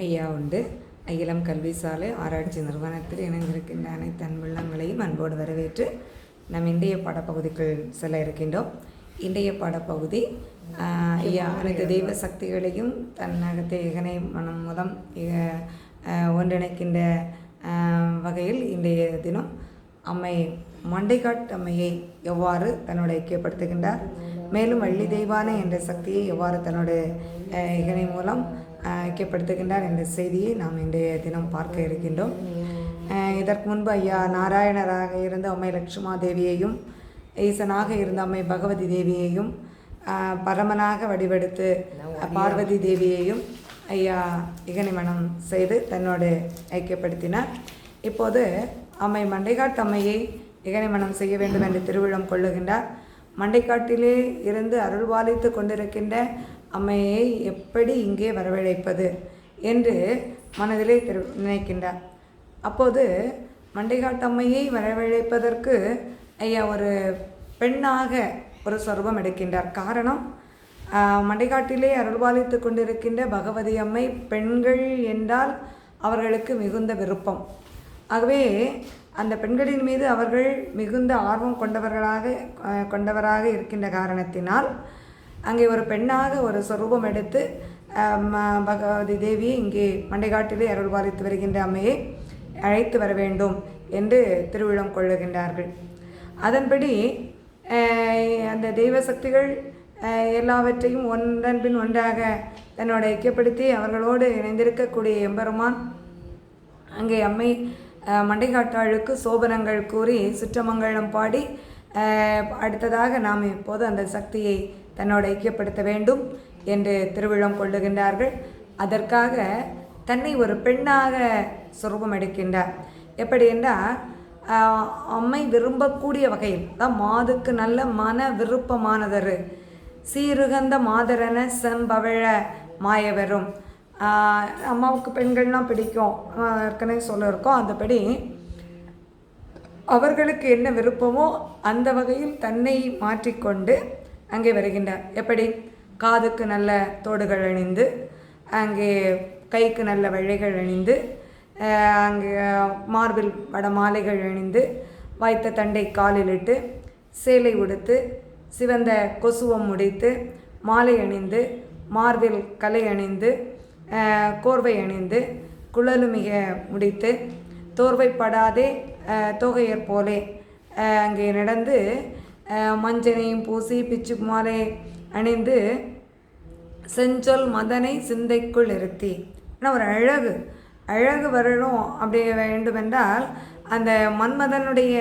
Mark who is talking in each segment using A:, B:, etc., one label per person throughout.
A: ஐயா உண்டு அகிலம் கல்வி சாலை ஆராய்ச்சி நிறுவனத்தில் இணைந்திருக்கின்ற அனைத்து அன்புள்ளங்களையும் அன்போடு வரவேற்று நம் இன்றைய பாடப்பகுதிக்குள் செல்ல இருக்கின்றோம். இன்றைய பாடப்பகுதி ஐயா அனைத்து தெய்வ சக்திகளையும் தன்னகத்தை இகனை மனம் மூலம் இக- ஒன்றிணைக்கின்ற வகையில் இன்றைய தினம் அம்மை மண்டைகாட் அம்மையை எவ்வாறு தன்னோட ஐக்கியப்படுத்துகின்றார் மேலும் வள்ளி தெய்வானை என்ற சக்தியை எவ்வாறு தன்னோட இகனை மூலம் ஐக்கியப்படுத்துகின்றார் என்ற செய்தியை நாம் இன்றைய தினம் பார்க்க இருக்கின்றோம். இதற்கு முன்பு ஐயா நாராயணராக இருந்த அம்மை லட்சுமா தேவியையும் ஈசனாக இருந்த அம்மை பகவதி தேவியையும் பரமனாக வடிவெடுத்து பார்வதி தேவியையும் ஐயா இகனிமணம் செய்து தன்னோடு ஐக்கியப்படுத்தினார். இப்போது அம்மை மண்டைக்காட்டம்மையை இகனிமணம் செய்ய வேண்டும் என்று திருவிழம் கொள்ளுகின்றார். மண்டைக்காட்டிலே இருந்து அருள்வாலித்து கொண்டிருக்கின்ற அம்மையை எப்படி இங்கே வரவழைப்பது என்று மனதிலே திரு நினைக்கின்றார். அப்போது மண்டைகாட்டம்மையை வரவழைப்பதற்கு ஐயா ஒரு பெண்ணாக ஒரு சொர்பம் எடுக்கின்றார். காரணம் ஆஹ், மண்டைக்காட்டிலே அருள்பாலித்து கொண்டிருக்கின்ற பகவதி அம்மை பெண்கள் என்றால் அவர்களுக்கு மிகுந்த விருப்பம். ஆகவே அந்த பெண்களின் மீது அவர்கள் மிகுந்த ஆர்வம் கொண்டவர்களாக கொண்டவராக இருக்கின்ற காரணத்தினால் அங்கே ஒரு பெண்ணாக ஒரு சொரூபம் எடுத்து பகவதி தேவியை இங்கே மண்டைக்காட்டிலே அருள்பாலித்து வருகின்ற அம்மையை அழைத்து வர வேண்டும் என்று திருவிழம் கொள்ளுகின்றார்கள். அதன்படி அந்த தெய்வ சக்திகள் எல்லாவற்றையும் ஒன்றன் பின் ஒன்றாக தன்னோட ஐக்கியப்படுத்தி அவர்களோடு இணைந்திருக்கக்கூடிய எம்பெருமான் அங்கே அம்மை அஹ், மண்டைக்காட்டாளுக்கு சோபனங்கள் கூறி சுற்றமங்கலம் பாடி அடுத்ததாக நாம் இப்போது அந்த சக்தியை தன்னோடு ஐக்கியப்படுத்த வேண்டும் என்று திருவிழம் கொள்ளுகின்றார்கள். அதற்காக தன்னை ஒரு பெண்ணாக சுரூபம் எடுக்கின்றார். எப்படி என்றால் அம்மை விரும்பக்கூடிய வகையில் தான் மாதுக்கு நல்ல மன விருப்பமானதரு. சீருகந்த மாதரன செம்பவழ மாயவரும். அம்மாவுக்கு பெண்கள்லாம் பிடிக்கும். ஏற்கனவே சொல்லியிருக்கோம் அந்தபடி அவர்களுக்கு என்ன விருப்பமோ அந்த வகையில் தன்னை மாற்றிக்கொண்டு அங்கே வருகின்றார். எப்படி? காதுக்கு நல்ல தோடுகள் அணிந்து அங்கே கைக்கு நல்ல வெள்ளைகள் அணிந்து அங்கே மார்பில் வட மாலைகள் அணிந்து வாய்த்த தண்டை காலிலிட்டு சேலை உடுத்து சிவந்த கொசுவம் முடித்து மாலை அணிந்து மார்பில் கலை அணிந்து கோர்வை அணிந்து குழலுமிக முடித்து தோர்வைப்படாதே தோகையர் போலே அங்கே நடந்து மஞ்சனையும் பூசி பிச்சு குமாரை அணிந்து செஞ்சொல் மதனை சிந்தைக்குள் இருத்தி. ஆனால் ஒரு அழகு அழகு வரணும் அப்படி வேண்டுமென்றால் அந்த மன்மதனுடைய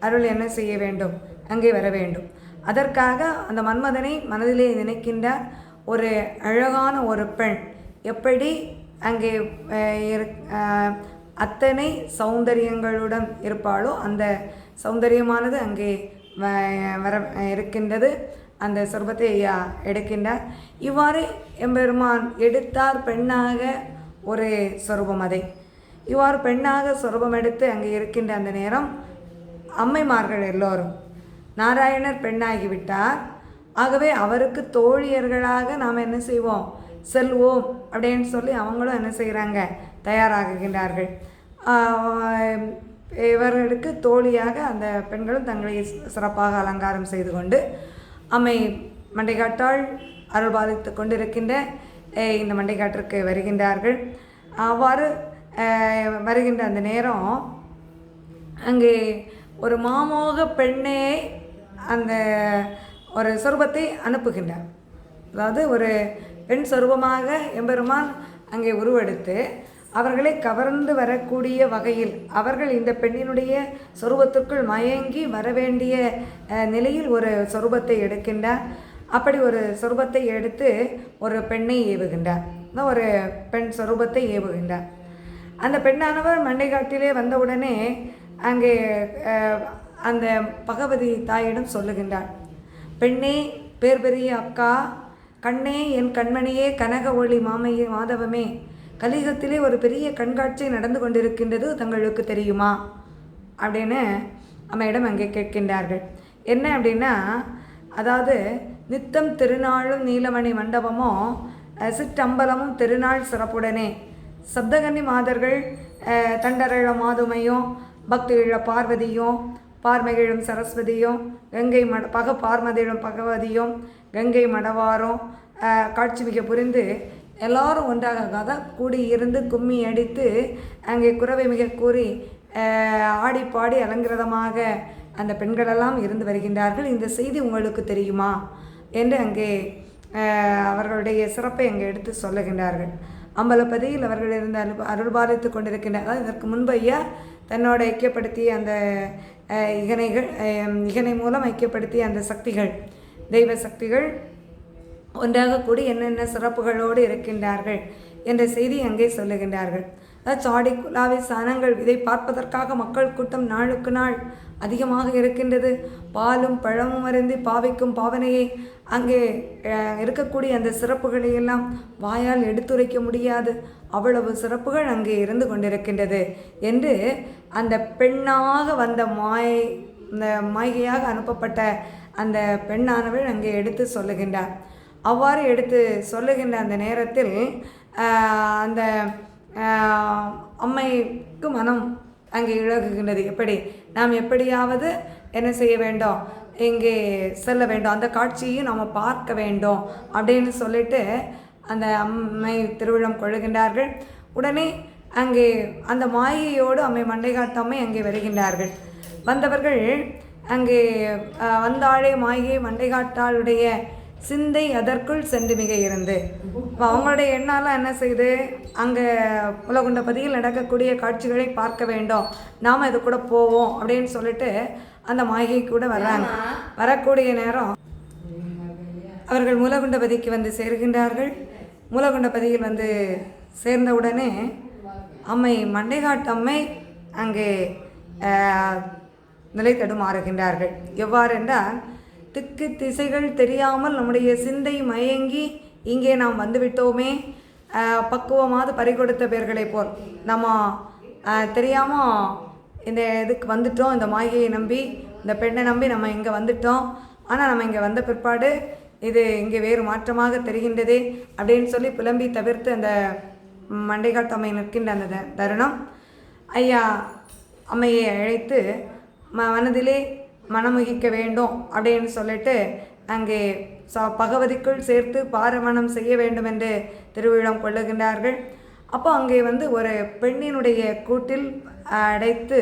A: அருள் என்ன செய்ய வேண்டும்? அங்கே வர வேண்டும். அதற்காக அந்த மன்மதனை மனதிலே நினைக்கின்ற ஒரு அழகான ஒரு பெண் எப்படி அங்கே இருக்- அத்தனை சௌந்தரியங்களுடன் இருப்பாளோ அந்த சௌந்தரியமானது அங்கே வர இருக்கின்றது. அந்த சொர்பத்தை ஐயா எடுக்கின்றார். இவ்வாறு எம்பெருமான் எடுத்தார் பெண்ணாக ஒரு சொரூபம் அதை. இவ்வாறு பெண்ணாக சொரூபம் எடுத்து அங்கே இருக்கின்ற அந்த நேரம் அம்மைமார்கள் எல்லோரும் நாராயணர் பெண்ணாகிவிட்டார். ஆகவே அவருக்கு தோழியர்களாக நாம் என்ன செய்வோம்? செல்வோம் அப்படின்னு சொல்லி அவங்களும் என்ன செய்கிறாங்க தயாராகுகின்றார்கள். இவர்களுக்கு தோழியாக அந்த பெண்களும் தங்களை சிறப்பாக அலங்காரம் செய்து கொண்டு அம்மை மண்டைக்காட்டால் அருள்பாலித்து கொண்டிருக்கின்ற இந்த மண்டைக்காட்டிற்கு வருகின்றார்கள். அவ்வாறு வருகின்ற அந்த நேரம் அங்கே ஒரு மாமோக பெண்ணே அந்த ஒரு சொருபத்தை அனுப்புகின்றார். அதாவது ஒரு பெண் சொருபமாக எம்பெருமான் அங்கே உருவெடுத்து அவர்களை கவர்ந்து வரக்கூடிய வகையில் அவர்கள் இந்த பெண்ணினுடைய சொரூபத்திற்குள் மயங்கி வரவேண்டிய நிலையில் ஒரு சொரூபத்தை எடுக்கின்றார். அப்படி ஒரு சொரூபத்தை எடுத்து ஒரு பெண்ணை ஏவுகின்றார். ஒரு பெண் சொரூபத்தை ஏவுகின்றார். அந்த பெண்ணானவர் மண்டைக்காட்டிலே வந்தவுடனே அங்கே அந்த பகவதி தாயிடம் சொல்லுகின்றார். பெண்ணே பேர் பெரிய அக்கா கண்ணே என் கண்மணியே கனக ஒளி மாமையே மாதவமே கலிகத்திலே ஒரு பெரிய கண்காட்சி நடந்து கொண்டிருக்கின்றது தங்களுக்கு தெரியுமா? அப்படின்னு அம்மையிடம் அங்கே கேட்கின்றார்கள். என்ன அப்படின்னா அதாவது நித்தம் திருநாளும் நீலமணி மண்டபமும் சிற்றம்பலமும் திருநாள் சிறப்புடனே. சப்தகன்னி மாதர்கள் தண்டரழ மாதுமையும் இழ பார்வதியும் பார்மகிழும் சரஸ்வதியும் கங்கை மட பக பார்மதிழும் பகவதியும் கங்கை மடவாரும் காட்சி மிக புரிந்து எல்லாரும் ஒன்றாக கூடி இருந்து கும்மி அடித்து அங்கே குறவை மிக கூறி ஆடி பாடி அலங்கிரதமாக அந்த பெண்களெல்லாம் இருந்து வருகின்றார்கள். இந்த செய்தி உங்களுக்கு தெரியுமா? என்று அங்கே அவர்களுடைய சிறப்பை அங்கே எடுத்து சொல்லுகின்றார்கள். அம்பலப்பதியில் அவர்கள் இருந்து அருள் அருள்பாலித்து கொண்டிருக்கின்றார்கள் இதற்கு முன்பு ஐயா தன்னோட ஐக்கியப்படுத்திய அந்த இகனைகள் இகனை மூலம் ஐக்கியப்படுத்திய அந்த சக்திகள் தெய்வ சக்திகள் ஒன்றாக கூடி என்னென்ன சிறப்புகளோடு இருக்கின்றார்கள் என்ற செய்தி அங்கே சொல்லுகின்றார்கள். சாடி குலாவி சனங்கள் இதை பார்ப்பதற்காக மக்கள் கூட்டம் நாளுக்கு நாள் அதிகமாக இருக்கின்றது. பாலும் பழமும் அருந்தி பாவிக்கும் பாவனையை அங்கே இருக்கக்கூடிய அந்த சிறப்புகளை எல்லாம் வாயால் எடுத்துரைக்க முடியாது. அவ்வளவு சிறப்புகள் அங்கே இருந்து கொண்டிருக்கின்றது என்று அந்த பெண்ணாக வந்த மாயை இந்த மாய்கையாக அனுப்பப்பட்ட அந்த பெண்ணானவள் அங்கே எடுத்து சொல்லுகின்றார். அவ்வாறு எடுத்து சொல்லுகின்ற அந்த நேரத்தில் அந்த அம்மைக்கு மனம் அங்கே இழகுகின்றது. எப்படி? நாம் எப்படியாவது என்ன செய்ய வேண்டும்? இங்கே செல்ல வேண்டும். அந்த காட்சியையும் நாம் பார்க்க வேண்டும் அப்படின்னு சொல்லிட்டு அந்த அம்மை திருவிழம் கொள்ளுகின்றார்கள். உடனே அங்கே அந்த மாயையோடு அம்மை மண்டைகாட்டம்மை அங்கே வருகின்றார்கள். வந்தவர்கள் அங்கே வந்தாழே வந்தாளே மாயை மண்டைகாட்டாளுடைய சிந்தை அதற்குள் சென்று மிக இருந்து. இப்போ அவங்களுடைய எண்ணாலாம் என்ன செய்யுது அங்கே உலகுண்டபதியில் நடக்கக்கூடிய காட்சிகளை பார்க்க வேண்டும். நாம் இது கூட போவோம் அப்படின்னு சொல்லிட்டு அந்த மாயை கூட வர்றாங்க. வரக்கூடிய நேரம் அவர்கள் மூலகுண்டபதிக்கு வந்து சேர்கின்றார்கள். மூலகுண்டபதியில் வந்து சேர்ந்தவுடனே அம்மை மண்டைகாட்டு அம்மை அங்கே நிலை தடுமாறுகின்றார்கள் எவ்வாறு என்றால் திக்கு திசைகள் தெரியாமல் நம்முடைய சிந்தை மயங்கி இங்கே நாம் வந்துவிட்டோமே. பக்குவமாவது பறிகொடுத்த பேர்களைப் போல் நம்ம தெரியாமல் இந்த இதுக்கு வந்துட்டோம். இந்த மாயையை நம்பி இந்த பெண்ணை நம்பி நம்ம இங்கே வந்துட்டோம். ஆனால் நம்ம இங்கே வந்த பிற்பாடு இது இங்கே வேறு மாற்றமாக தெரிகின்றதே அப்படின்னு சொல்லி புலம்பி தவிர்த்து அந்த மண்டைகாட்டம்மை நிற்கின்ற அந்த த- தருணம். ஐயா அம்மையை அழைத்து ம மனதிலே மனமுகிக்க வேண்டும் அப்படின்னு சொல்லிட்டு அங்கே ச பகவதிக்குள் சேர்த்து பாரமணம் செய்ய வேண்டும் என்று திருவிழம் கொள்ளுகின்றார்கள். அப்போ அங்கே வந்து ஒரு பெண்ணினுடைய கூட்டில் அடைத்து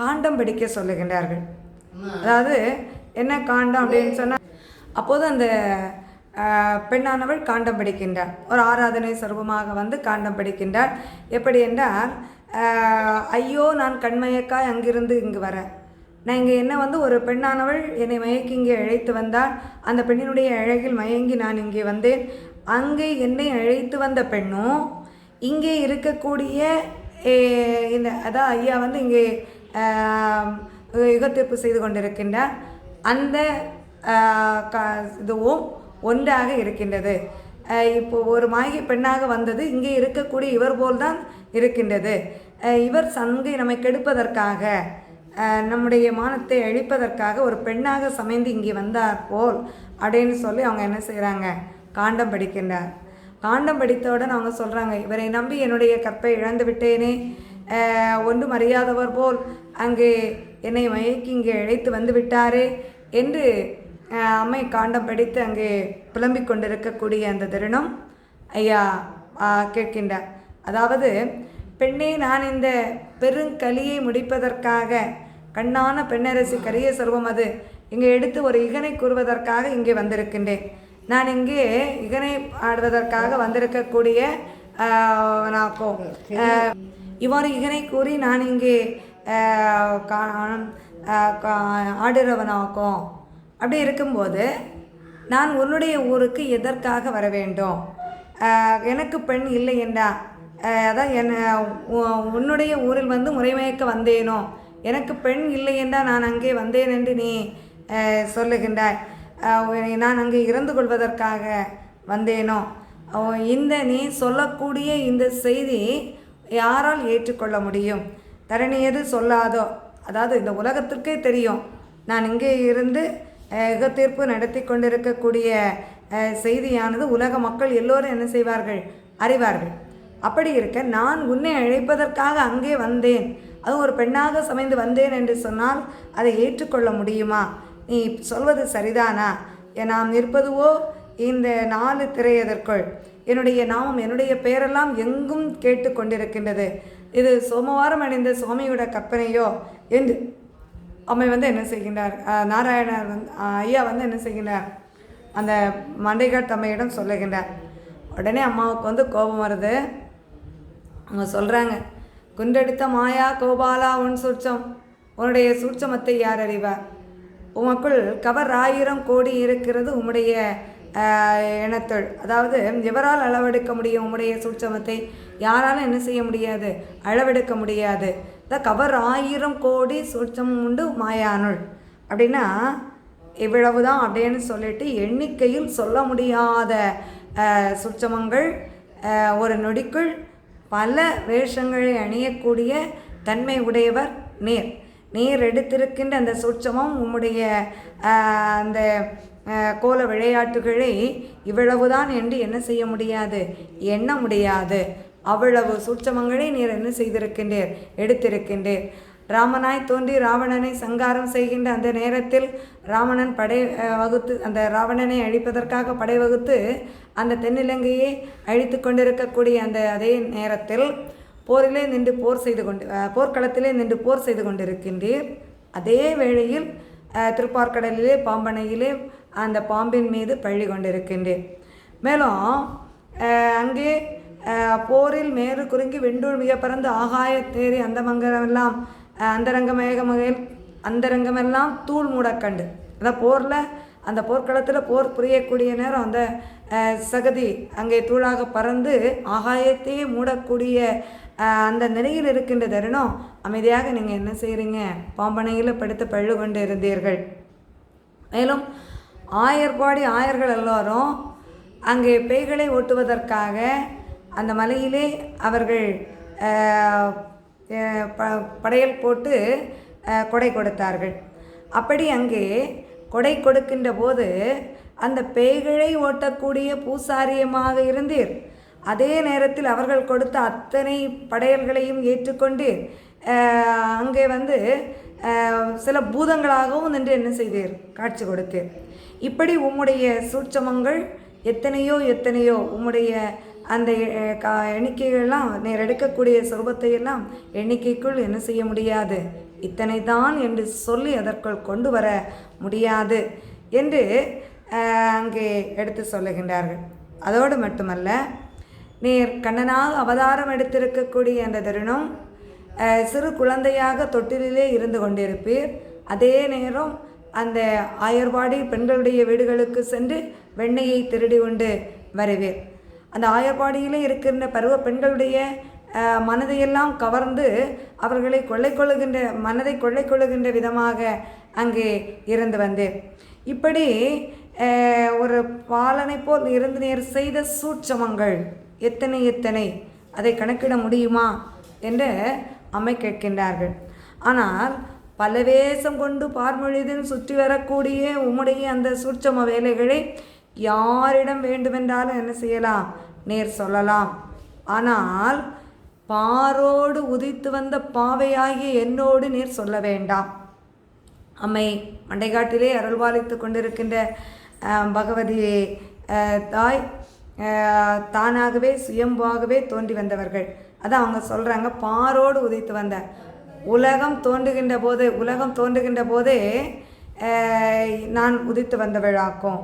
A: காண்டம் பிடிக்க சொல்லுகின்றார்கள். அதாவது என்ன காண்டம் அப்படின்னு சொன்னால் அப்போது அந்த பெண்ணானவள் காண்டம் படிக்கின்றாள். ஒரு ஆராதனை சர்வமாக வந்து காண்டம் படிக்கின்றாள். எப்படி என்றால் ஐயோ நான் கண்மயக்காய் அங்கிருந்து இங்கு வரேன். நான் இங்கே என்ன வந்து ஒரு பெண்ணானவள் என்னை மயக்கி இங்கே அழைத்து வந்தாள். அந்த பெண்ணினுடைய அழகில் மயங்கி நான் இங்கே வந்தேன். அங்கே என்னை அழைத்து வந்த பெண்ணும் இங்கே இருக்கக்கூடிய இந்த அதான் ஐயா வந்து இங்கே ஆஹ், யுகத்தீர்ப்பு செய்து கொண்டிருக்கின்றார். அந்த க இதுவும் ஒன்றாக இருக்கின்றது. இப்போ ஒரு மாயி பெண்ணாக வந்தது இங்கே இருக்கக்கூடிய இவர் போல்தான் இருக்கின்றது. இவர் சங்கை நம்மை கெடுப்பதற்காக நம்முடைய மானத்தை அழிப்பதற்காக ஒரு பெண்ணாக சமைந்து இங்கே வந்தார் போல் அப்படின்னு சொல்லி அவங்க என்ன செய்கிறாங்க காண்டம் படிக்கின்றார். காண்டம் படித்தவுடன் அவங்க சொல்கிறாங்க இவரை நம்பி என்னுடைய கற்பை இழந்து விட்டேனே. ஒன்றும் அறியாதவர் போல் அங்கே என்னை மயக்கி இங்கே இழைத்து வந்து விட்டாரே என்று அம்மை காண்டம் படித்து அங்கே புலம்பிக் கொண்டிருக்கக்கூடிய அந்த தருணம் ஐயா கேட்கின்றார். அதாவது பெண்ணே நான் இந்த பெருங்கலியை முடிப்பதற்காக கண்ணான பெண்ணரசி கரிய சர்வம் அது. இங்கே எடுத்து ஒரு இகனை கூறுவதற்காக இங்கே வந்திருக்கின்றேன். நான் இங்கே இகனை ஆடுவதற்காக வந்திருக்கக்கூடிய நாக்கோ இவ்வாறு இகனை கூறி நான் இங்கே கா- கா- ஆடுறவனாக்கும். அப்படி இருக்கும்போது நான் உன்னுடைய ஊருக்கு எதற்காக வர வேண்டும்? எனக்கு பெண் இல்லை என்றா? அதான் என்ன உன்னுடைய ஊரில் வந்து முறைமையக்க வந்தேனோ? எனக்கு பெண் இல்லை என்றால் நான் அங்கே வந்தேன் என்று நீ சொல்லுகின்றாய். நான் அங்கே இறந்து கொள்வதற்காக வந்தேனோ? இந்த நீ சொல்லக்கூடிய இந்த செய்தி யாரால் ஏற்றுக்கொள்ள முடியும்? தரணி எது சொல்லாதோ? அதாவது இந்த உலகத்திற்கே தெரியும். நான் இங்கே இருந்து தீர்ப்பு யுகத்தீர்ப்பு நடத்தி கொண்டிருக்கக்கூடிய செய்தியானது உலக மக்கள் எல்லோரும் என்ன செய்வார்கள்? அறிவார்கள். அப்படி இருக்க நான் உன்னை அழைப்பதற்காக அங்கே வந்தேன். அது ஒரு பெண்ணாக சமைந்து வந்தேன் என்று சொன்னால் அதை ஏற்றுக்கொள்ள முடியுமா? நீ சொல்வது சரிதானா? எ- நாம் நிற்பதுவோ? இந்த நாலு திரையதற்குள். என்னுடைய நாமம் என்னுடைய பெயரெல்லாம் எங்கும் கேட்டு கொண்டிருக்கின்றது. இது சோமவாரம் அடைந்த சுவாமியோட கற்பனையோ? என்று அம்மை வந்து என்ன செய்கின்றார்? நாராயணர் வந்து ஐயா வந்து என்ன செய்கின்றார்? அந்த மண்டைகாட் அம்மையிடம் சொல்லுகின்றார். உடனே அம்மாவுக்கு வந்து கோபம் வருது. அவங்க சொல்கிறாங்க குன்றெடுத்த மாயா கோபாலா உன் சூட்சம். உன்னுடைய சூட்சமத்தை யார் அறிவார் உமக்குள் கவர் ஆயிரம் கோடி இருக்கிறது உம்முடைய இனத்தொள் அதாவது எவரால் அளவெடுக்க முடியும் உம்முடைய சூட்சமத்தை? யாராலும் என்ன செய்ய முடியாது? அளவெடுக்க முடியாது. த கவர் ஆயிரம் கோடி சூட்சம் உண்டு மாயானுள். அப்படின்னா இவ்வளவுதான் அப்படின்னு சொல்லிட்டு எண்ணிக்கையில் சொல்ல முடியாத சுட்சமங்கள் சூட்சமங்கள் ஒரு நொடிக்குள் பல வேஷங்களை அணியக்கூடிய தன்மை உடையவர் நீர். நீர் எடுத்திருக்கின்ற அந்த சூட்சமம் உம்முடைய அந்த கோல விளையாட்டுகளை இவ்வளவுதான் என்று என்ன செய்ய முடியாது? எண்ண முடியாது. அவ்வளவு சூட்சமங்களை நீர் என்ன செய்திருக்கின்றீர்? எடுத்திருக்கின்றீர். ராமனாய் தோன்றி ராவணனை சங்காரம் செய்கின்ற அந்த நேரத்தில் ராவணன் படை வகுத்து அந்த ராவணனை அழிப்பதற்காக படை வகுத்து அந்த தென்னிலங்கையை அழித்து கொண்டிருக்கக்கூடிய அந்த அதே நேரத்தில் போரிலே நின்று போர் செய்து கொண்டு போர்க்களத்திலே நின்று போர் செய்து கொண்டிருக்கின்றீர். அதே வேளையில் திருப்பார்கடலிலே பாம்பனையிலே அந்த பாம்பின் மீது பள்ளி கொண்டிருக்கின்றேன். மேலும் அங்கே போரில் மேறு குறுங்கி வெண்டூர் மிக பறந்து ஆகாய தேறி அந்த மங்கலமெல்லாம் அந்தரங்க மேகமகையில் அந்தரங்கமெல்லாம் தூள் மூடக்கண்டு. அதான் போரில் அந்த போர்க்களத்தில் போர் புரியக்கூடிய நேரம் அந்த சகதி அங்கே தூளாக பறந்து ஆகாயத்தையே மூடக்கூடிய அந்த நிலையில் இருக்கின்ற தருணம் அமைதியாக நீங்கள் என்ன செய்கிறீங்க பாம்பனையில் படுத்து பள்ளு கொண்டு இருந்தீர்கள். மேலும் ஆயர்பாடி ஆயர்கள் எல்லோரும் அங்கே பேய்களை ஓட்டுவதற்காக அந்த மலையிலே அவர்கள் ப- படையல் போட்டு கொடை கொடுத்தார்கள். அப்படி அங்கே கொடை கொடுக்கின்ற போது அந்த பேய்களை ஓட்டக்கூடிய பூசாரியமாக இருந்தீர். அதே நேரத்தில் அவர்கள் கொடுத்த அத்தனை படையல்களையும் ஏற்றுக்கொண்டு அங்கே வந்து சில பூதங்களாகவும் நின்று என்ன செய்தீர்? காட்சி கொடுத்தீர். இப்படி உம்முடைய சூட்சமங்கள் எத்தனையோ எத்தனையோ உம்முடைய அந்த கா எண்ணிக்கைகள்லாம் நீர் எடுக்கக்கூடிய சொருபத்தை எண்ணிக்கைக்குள் என்ன செய்ய முடியாது? இத்தனை தான் என்று சொல்லி அதற்குள் கொண்டு வர முடியாது என்று அங்கே எடுத்து சொல்லுகின்றார்கள். அதோடு மட்டுமல்ல நீர் கண்ணனாக அவதாரம் எடுத்திருக்கக்கூடிய அந்த தருணம் சிறு குழந்தையாக தொட்டிலே இருந்து கொண்டிருப்பீர். அதே நேரம் அந்த ஆயர்வாடி பெண்களுடைய வீடுகளுக்கு சென்று வெண்ணையை திருடி கொண்டு வருவீர். அந்த ஆயர்பாடியிலே இருக்கின்ற பருவ பெண்களுடைய மனதையெல்லாம் கவர்ந்து அவர்களை கொள்ளை கொள்ளுகின்ற மனதை கொள்ளை கொள்ளுகின்ற விதமாக அங்கே இருந்து வந்தேன் இப்படி ஒரு பாலனை போல் இருந்து நேர் செய்த சூட்சமங்கள் எத்தனை எத்தனை அதை கணக்கிட முடியுமா என்று அம்மை கேட்கின்றார்கள். ஆனால் பல வேஷம் கொண்டு பார்மொழிதில் சுற்றி வரக்கூடிய உம்முடைய அந்த சூட்சம வேலைகளை யாரிடம் வேண்டுமென்றாலும் என்ன செய்யலாம்? நேர் சொல்லலாம். ஆனால் பாரோடு உதித்து வந்த பாவையாகிய என்னோடு நீர் சொல்ல வேண்டாம். அம்மை மண்டைக்காட்டிலே அருள்வாளித்து கொண்டிருக்கின்ற பகவதியே தாய் தானாகவே சுயம்பாகவே தோன்றி வந்தவர்கள். அதான் அவங்க சொல்கிறாங்க பாரோடு உதித்து வந்த. உலகம் தோன்றுகின்ற போது உலகம் தோன்றுகின்ற போதே நான் உதித்து வந்தவளாக்கும்.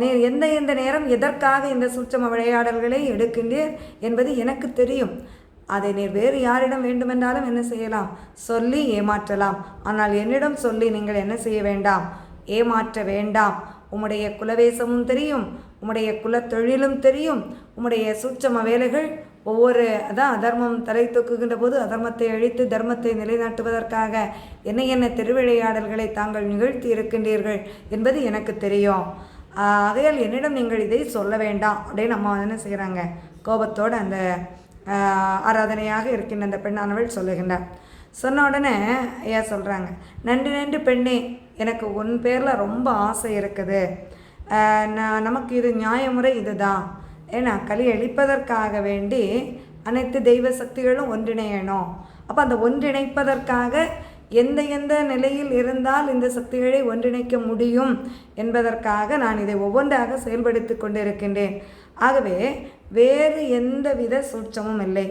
A: நீ எந்த எந்த நேரம் எதற்காக இந்த சூட்சம விளையாடல்களை எடுக்கின்றீர் என்பது எனக்கு தெரியும். அதை நீர் வேறு யாரிடம் வேண்டுமென்றாலும் என்ன செய்யலாம்? சொல்லி ஏமாற்றலாம். ஆனால் என்னிடம் சொல்லி நீங்கள் என்ன செய்ய வேண்டாம்? ஏமாற்ற வேண்டாம். உம்முடைய குலவேசமும் தெரியும். உம்முடைய குலத்தொழிலும் தெரியும். உம்முடைய சூட்சம வேலைகள் ஒவ்வொரு அதான் அதர்மம் தலை தூக்குகின்ற போது அதர்மத்தை அழித்து தர்மத்தை நிலைநாட்டுவதற்காக என்ன என்ன திருவிளையாடல்களை தாங்கள் நிகழ்த்தி இருக்கின்றீர்கள் என்பது எனக்கு தெரியும். ஆகையால் என்னிடம் நீங்கள் இதை சொல்ல வேண்டாம். அப்படின்னு அம்மா என்ன செய்கிறாங்க கோபத்தோடு அந்த ஆராதனையாக இருக்கின்ற அந்த பெண்ணானவள் சொல்லுகின்றார். சொன்ன உடனே ஐயா சொல்கிறாங்க நன்றி நன்றி பெண்ணே எனக்கு உன் பேரில் ரொம்ப ஆசை இருக்குது. நான் நமக்கு இது நியாயமுறை இதுதான். ஏன்னா களி அழிப்பதற்காக வேண்டி அனைத்து தெய்வ சக்திகளும் ஒன்றிணையணும். அப்போ அந்த ஒன்றிணைப்பதற்காக எந்த எந்த நிலையில் இருந்தால் இந்த சக்திகளை ஒன்றிணைக்க முடியும் என்பதற்காக நான் இதை ஒவ்வொன்றாக செயல்படுத்தி கொண்டிருக்கின்றேன். ஆகவே வேறு எந்தவித சூட்சமும் இல்லை.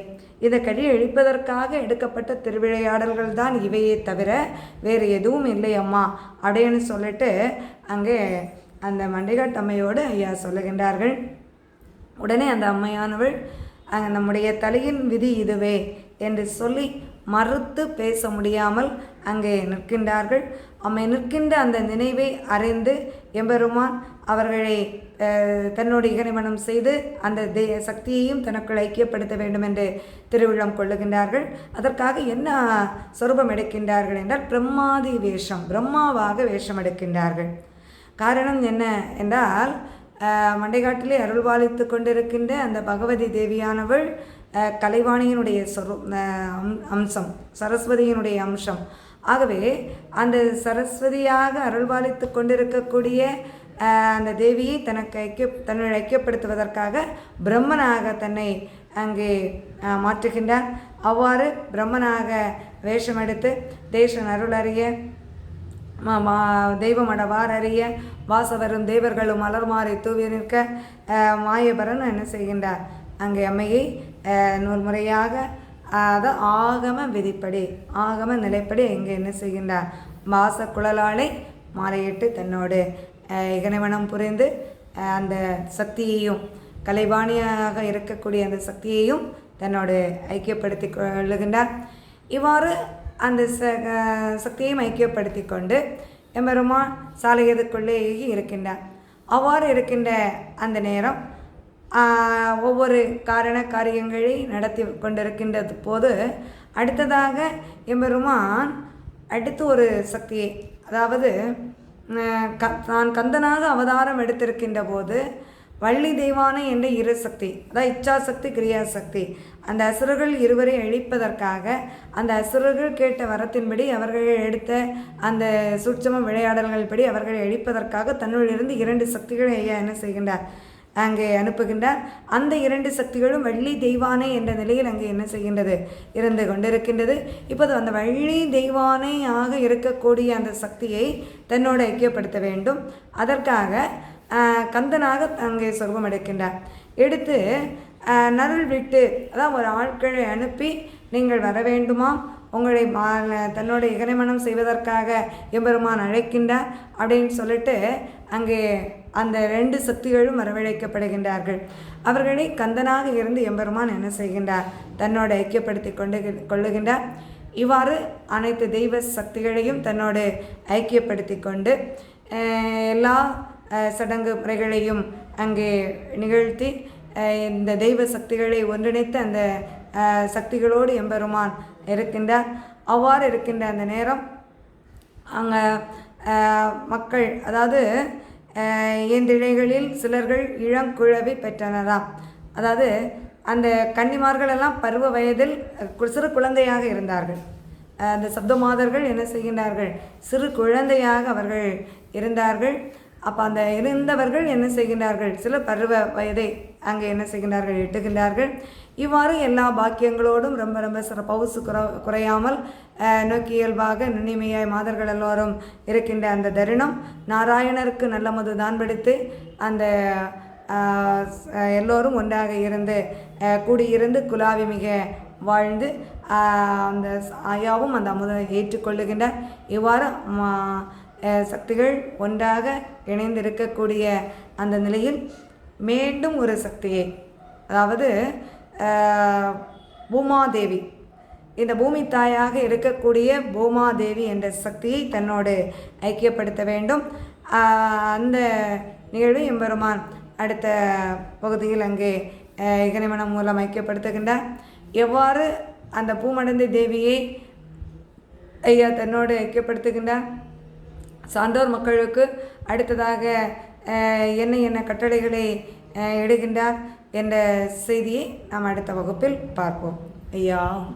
A: இதை கடி அழிப்பதற்காக எடுக்கப்பட்ட திருவிளையாடல்கள் தான் இவையே தவிர வேறு எதுவும் இல்லை அம்மா. அப்படின்னு சொல்லிட்டு அங்கே அந்த மண்டிகாட்டம்மையோடு ஐயா சொல்லுகின்றார்கள். உடனே அந்த அம்மையானவள் நம்முடைய தலையின் விதி இதுவே என்று சொல்லி மறுத்து பேச முடியாமல் அங்கே நிற்கின்றார்கள். அம்மை நிற்கின்ற அந்த நினைவை அறிந்து எம்பெருமான் அவர்களை தன்னோடு இகனிமனம் செய்து அந்த தே சக்தியையும் தனக்குள் ஐக்கியப்படுத்த வேண்டும் என்று திருவிழம் கொள்ளுகின்றார்கள். அதற்காக என்ன சொரூபம் எடுக்கின்றார்கள் என்றால் பிரம்மாதி வேஷம் பிரம்மாவாக வேஷம் எடுக்கின்றார்கள். காரணம் என்ன என்றால் மண்டைக்காட்டிலே அருள்வாளித்து கொண்டிருக்கின்ற அந்த பகவதி தேவியானவள் கலைவாணியினுடைய சொரு அம்- அம்சம் சரஸ்வதியினுடைய அம்சம். ஆகவே அந்த சரஸ்வதியாக அருள்பாலித்து கொண்டிருக்கக்கூடிய அந்த தேவியை தனக்கு ஐக்கிய தன்னை ஐக்கியப்படுத்துவதற்காக பிரம்மனாக தன்னை அங்கே மாற்றுகின்றார். அவ்வாறு பிரம்மனாக வேஷமெடுத்து தேசன் அருள் அறிய ம- மா- தெய்வமடவார் அறிய வாசவரும் தேவர்களும் மலர்மாறி தூவி நிற்க மாயபரன் என்ன செய்கின்றார்? அங்கே அம்மையை நூறு முறையாக அதை ஆகம விதிப்படி ஆகம நிலைப்படி இங்கே என்ன செய்கின்றார்? மாச குழலாளை மாலையிட்டு தன்னோடு இகனவனம் புரிந்து அந்த சக்தியையும் கலைவாணியாக இருக்கக்கூடிய அந்த சக்தியையும் தன்னோடு ஐக்கியப்படுத்தி கொள்ளுகின்றார். இவ்வாறு அந்த ச சக்தியையும் ஐக்கியப்படுத்தி கொண்டு எம்பெருமான் சாலையதுக்குள்ளேயே இருக்கின்றார். அவ்வாறு இருக்கின்ற அந்த நேரம் ஒவ்வொரு காரண காரியங்களை நடத்தி கொண்டிருக்கின்றது. போது அடுத்ததாக எம்பெருமான் அடுத்து ஒரு சக்தியை அதாவது க நான் கந்தனாக அவதாரம் எடுத்திருக்கின்ற போது வள்ளி தெய்வானை என்ற இரு சக்தி அதாவது இச்சாசக்தி கிரியாசக்தி அந்த அசுரர்கள் இருவரை அழிப்பதற்காக அந்த அசுரர்கள் கேட்ட வரத்தின்படி அவர்கள் எடுத்த அந்த சூட்சம விளையாடல்கள் படி அவர்களை அழிப்பதற்காக தன்னுள்ளிருந்து இரண்டு சக்திகளை ஐயா என்ன செய்கின்றார்? அங்கே அனுப்புகின்றார். அந்த இரண்டு சக்திகளும் வள்ளி தெய்வானை என்ற நிலையில் அங்கே என்ன செய்கின்றது? இருந்து கொண்டிருக்கின்றது. இப்போது அந்த வள்ளி தெய்வானை ஆக இருக்கக்கூடிய அந்த சக்தியை தன்னோடு ஐக்கியப்படுத்த வேண்டும். அதற்காக கந்தனாக அங்கே சொர்வம் எடுக்கின்றார். எடுத்து நருள் விட்டு அதான் ஒரு ஆட்களை அனுப்பி நீங்கள் வர வேண்டுமா உங்களை மா- தன்னோட இகனைமனம் செய்வதற்காக எம்பெருமான் அழைக்கின்றார் அப்படின்னு சொல்லிட்டு அங்கே அந்த ரெண்டு சக்திகளும் வரவழைக்கப்படுகின்றார்கள். அவர்களை கந்தனாக இருந்து எம்பெருமான் என்ன செய்கின்றார்? தன்னோடு ஐக்கியப்படுத்தி கொண்டு கொள்ளுகின்றார். இவ்வாறு அனைத்து தெய்வ சக்திகளையும் தன்னோடு ஐக்கியப்படுத்தி கொண்டு எல்லா சடங்கு முறைகளையும் அங்கே நிகழ்த்தி இந்த தெய்வ சக்திகளை ஒன்றிணைத்து அந்த சக்திகளோடு எம்பெருமான் இருக்கின்றார். அவ்வாறு இருக்கின்ற அந்த நேரம் அங்கே மக்கள் அதாவது அஹ், இயந்திழைகளில் சிலர்கள் இளங்குழவி பெற்றனராம். அதாவது அந்த கன்னிமார்கள் எல்லாம் பருவ வயதில் கு- சிறு குழந்தையாக இருந்தார்கள். அந்த சப்தமாதர்கள் என்ன செய்கின்றார்கள்? சிறு குழந்தையாக அவர்கள் இருந்தார்கள். அப்போ அந்த இருந்தவர்கள் என்ன செய்கின்றார்கள்? சில பருவ வயதை அங்கே என்ன செய்கின்றார்கள்? எட்டுகின்றார்கள். இவ்வாறு எல்லா பாக்கியங்களோடும் ரொம்ப ரொம்ப சிறப்பவுசு குறை குறையாமல் நோக்கி இயல்பாக நுண்ணிமையாய் மாதர்கள் எல்லோரும் இருக்கின்ற அந்த தருணம். நாராயணருக்கு நல்ல மது தான் பிடித்து அந்த எல்லோரும் ஒன்றாக இருந்து கூடியிருந்து குலாவி மிக வாழ்ந்து அந்த ஆயாவும் அந்த அமுதை ஏற்றுக்கொள்ளுகின்றார் இவ்வாறு சக்திகள் ஒன்றாக இணைந்து இருக்கக்கூடிய அந்த நிலையில் மீண்டும் ஒரு சக்தியை அதாவது பூமாதேவி இந்த பூமி தாயாக இருக்கக்கூடிய பூமாதேவி என்ற சக்தியை தன்னோடு ஐக்கியப்படுத்த வேண்டும். அந்த நிகழ்வு எம்பெருமான் அடுத்த பகுதியில் அங்கே ஆஹ், இகனிமனம் மூலம் ஐக்கியப்படுத்துகின்றார். எவ்வாறு அந்த பூமடந்தை தேவியை ஐயா தன்னோடு ஐக்கியப்படுத்துகின்றார்? சான்றோர் மக்களுக்கு அடுத்ததாக என்ன என்ன கட்டளைகளை இடுகின்றார்? என்ற செய்தியை நாம் அடுத்த வகுப்பில் பார்ப்போம். ஐயா.